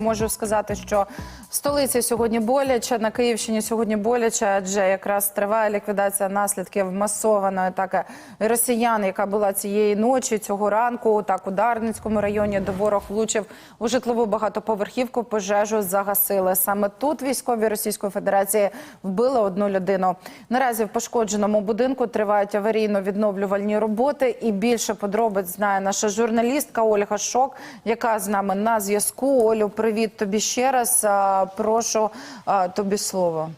Можу сказати, що в столиці сьогодні боляче, на Київщині сьогодні боляче, адже якраз триває ліквідація наслідків масованої атаки росіян, яка була цієї ночі, цього ранку. Так у Дарницькому районі, де ворог влучив у житлову багатоповерхівку, пожежу загасили. Саме тут військові Російської Федерації вбили одну людину. Наразі в пошкодженому будинку тривають аварійно-відновлювальні роботи. І більше подробиць знає наша журналістка Ольга Шок, яка з нами на зв'язку. Олю, привіт тобі ще раз. Прошу тобі слово.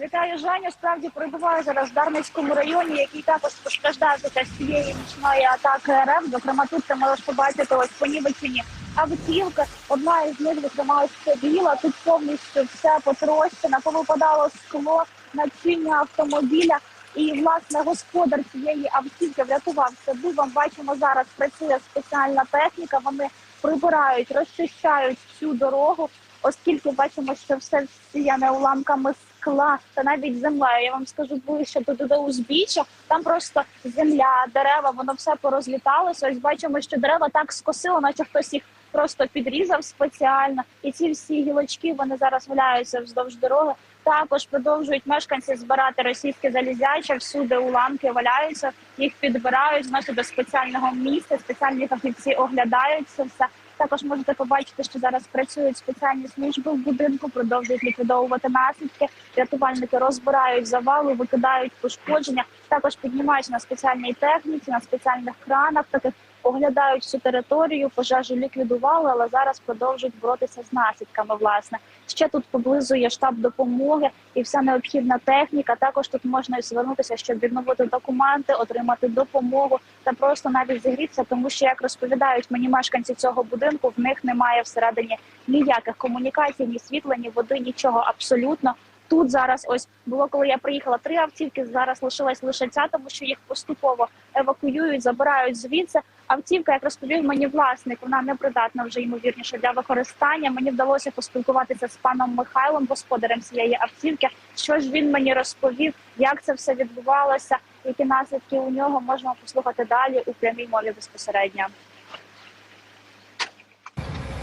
Вітаю Женю. Справді перебуваю зараз в Дарницькому районі, який також постраждав від цієї нічної атаки РФ. Зокрема, тут ти можеш побачити ось понівечені автівки. Одна із них, зокрема, ось біла. Тут повністю все потрощено, повипадало скло, начиння автомобіля. І власне господар цієї автівки врятувався дивом. Бачимо зараз працює спеціальна техніка. Вони прибирають, розчищають цю дорогу, оскільки бачимо, що все всіяне уламками скла та навіть землею. Я вам скажу ближче до до узбіччя. Там просто земля, дерева, воно все порозліталося. Ось бачимо, що дерева так скосило, наче хтось їх просто підрізав спеціально. І ці всі гілочки вони зараз валяються вздовж дороги. Також продовжують мешканці збирати російське залізяче. Всюди уламки валяються, їх підбирають значить, до спеціального місця. Спеціальні фахівці оглядають це все. Також можете побачити, що зараз працюють спеціальні служби в будинку, продовжують ліквідовувати наслідки. Рятувальники розбирають завали, викидають пошкодження. Також піднімаються на спеціальній техніці, на спеціальних кранах. Таких оглядають всю територію. Пожежу ліквідували, але зараз продовжують боротися з наслідками. Власне ще тут поблизу є штаб допомоги і вся необхідна техніка. Також тут можна звернутися, щоб відновити документи, отримати допомогу та просто навіть зігрітися, тому що як розповідають мені мешканці цього будинку, в них немає всередині ніяких комунікацій, ні світла, ні води, нічого абсолютно. Тут зараз ось було, коли я приїхала три автівки. Зараз лишилась лише ця, тому що їх поступово евакуюють, забирають звідси. Автівка, як розповів мені власник, вона не придатна вже ймовірніше для використання. Мені вдалося поспілкуватися з паном Михайлом, господарем цієї автівки. Що ж він мені розповів, як це все відбувалося, які наслідки у нього можна послухати далі у прямій мові безпосередньо.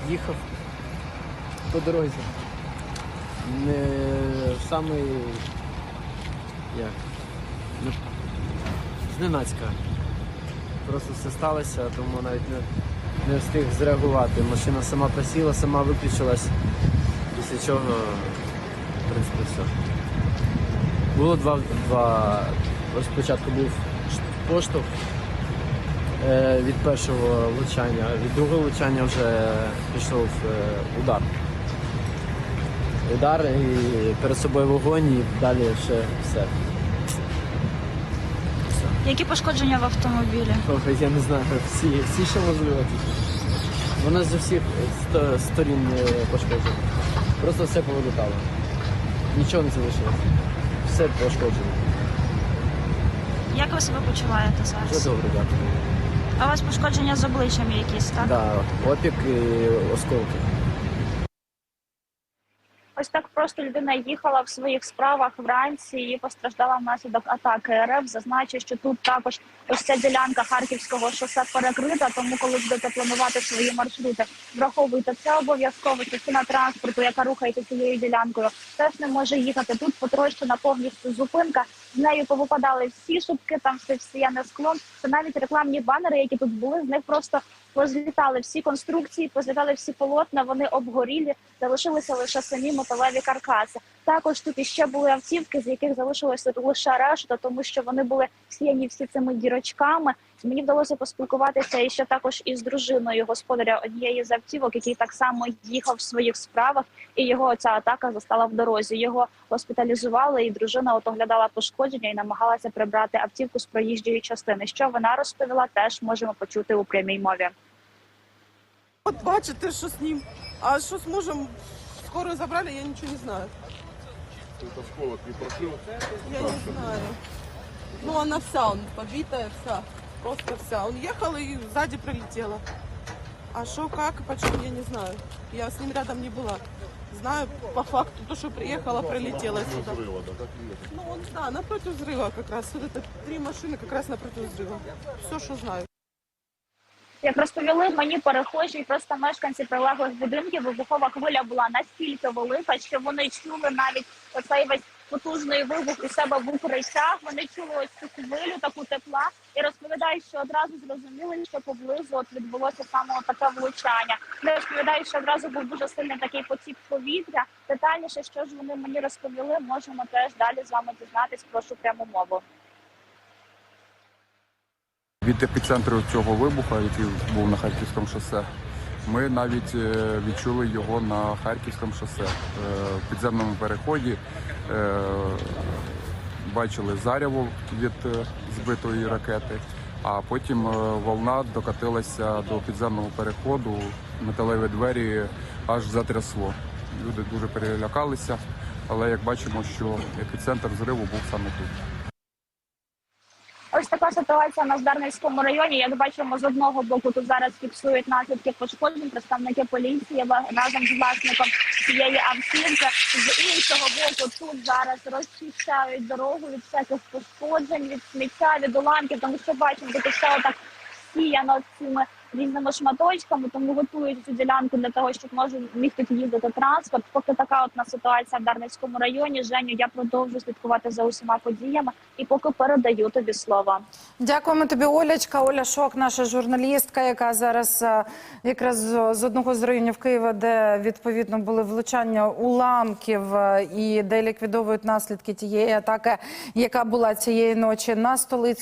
їхав по дорозі. Не в самий як? Ну, зненацька. Просто все сталося, тому навіть не, не встиг зреагувати. Машина сама просіла, сама виключилась, після чого, в принципі, все. Було два, два. Спочатку був поштовх е, від першого влучання, від другого влучання вже пішов е, удар. Удар і перед собою вогонь, і далі ще все. Які пошкодження в автомобілі? Ох, я не знаю, всі, всі що можливо. Воно з усіх сто- сторін е, пошкоджено. Просто все повилітало. Нічого не залишилось. Все пошкоджено. Як ви себе почуваєте Все зараз? добре, дякую. А у вас пошкодження з обличчям якісь, так? Да, опік і осколки. Ось так просто людина їхала в своїх справах вранці і постраждала внаслідок атаки РФ. Зазначу, що тут також ось ця ділянка харківського шосе перекрита. Тому, коли будете планувати свої маршрути, враховуйте це обов'язково. Частина транспорту, яка рухається цією ділянкою, теж не може їхати. Тут потрощена повністю зупинка. З нею повипадали всі шубки, там все всіяне склон. Це навіть рекламні банери, які тут були. З них просто позлітали всі конструкції, позлітали всі полотна. Вони обгорілі, залишилися лише самі металеві каркаси. Також тут іще були автівки, з яких залишилося лише решта, тому що вони були всіяні всі цими дірочками. Мені вдалося поспілкуватися і ще також із дружиною господаря однієї з автівок, який так само їхав в своїх справах, і його ця атака застала в дорозі. Його госпіталізували, і дружина от оглядала пошкодження і намагалася прибрати автівку з проїжджої частини. Що вона розповіла, теж можемо почути у прямій мові. От бачите, що з ним. А що з мужем скоро забрали, я нічого не знаю. Это осколок не прошил. Я не знаю. Ну, она вся, он побитая вся. Просто вся. Он ехал и сзади пролетела. А что, как и почему, я не знаю. Я с ним рядом не была. Знаю по факту, то, что приехала, пролетела сюда. Взрыва, да, как. Ну, он, да, напротив взрыва как раз. Вот это три машины как раз напротив взрыва. Все, что знаю. Як розповіли мені перехожі, просто мешканці прилеглих будинків, вибухова хвиля була настільки велика, що вони чули навіть оцей весь потужний вибух у себе в укриттях. Вони чули ось цю хвилю, таку тепла, і розповідають, що одразу зрозуміли, що поблизу от відбулося саме таке влучання. Вони розповідають, що одразу був дуже сильний такий потік повітря. Детальніше, що ж вони мені розповіли, можемо теж далі з вами дізнатись. Прошу пряму мову. Від епіцентру цього вибуху, який був на Харківському шосе, ми навіть е, відчули його на Харківському шосе. Е, В підземному переході е, бачили заряву від збитої ракети, а потім волна докатилася до підземного переходу, металеві двері аж затрясло. Люди дуже перелякалися, але як бачимо, що епіцентр зриву був саме тут. Ось така ситуація на Здарницькому районі. Як бачимо, з одного боку тут зараз фіксують наслідки пошкоджень представники поліції разом з власником цієї автівки. З іншого боку, тут зараз розчищають дорогу від всяких пошкоджень, від сміття, від уламків, тому що бачимо, тут все отак сіяно цими різними шматочками, тому готують цю ділянку для того, щоб може міг тут їздити транспорт. Поки така от на ситуація в Дарницькому районі. Женю, я продовжу слідкувати за усіма подіями і поки передаю тобі слово. Дякуємо тобі, Олячка. Оля Шок, наша журналістка, яка зараз е, якраз з одного з районів Києва, де відповідно були влучання уламків е, і де ліквідовують наслідки тієї атаки, яка була цієї ночі на столицю.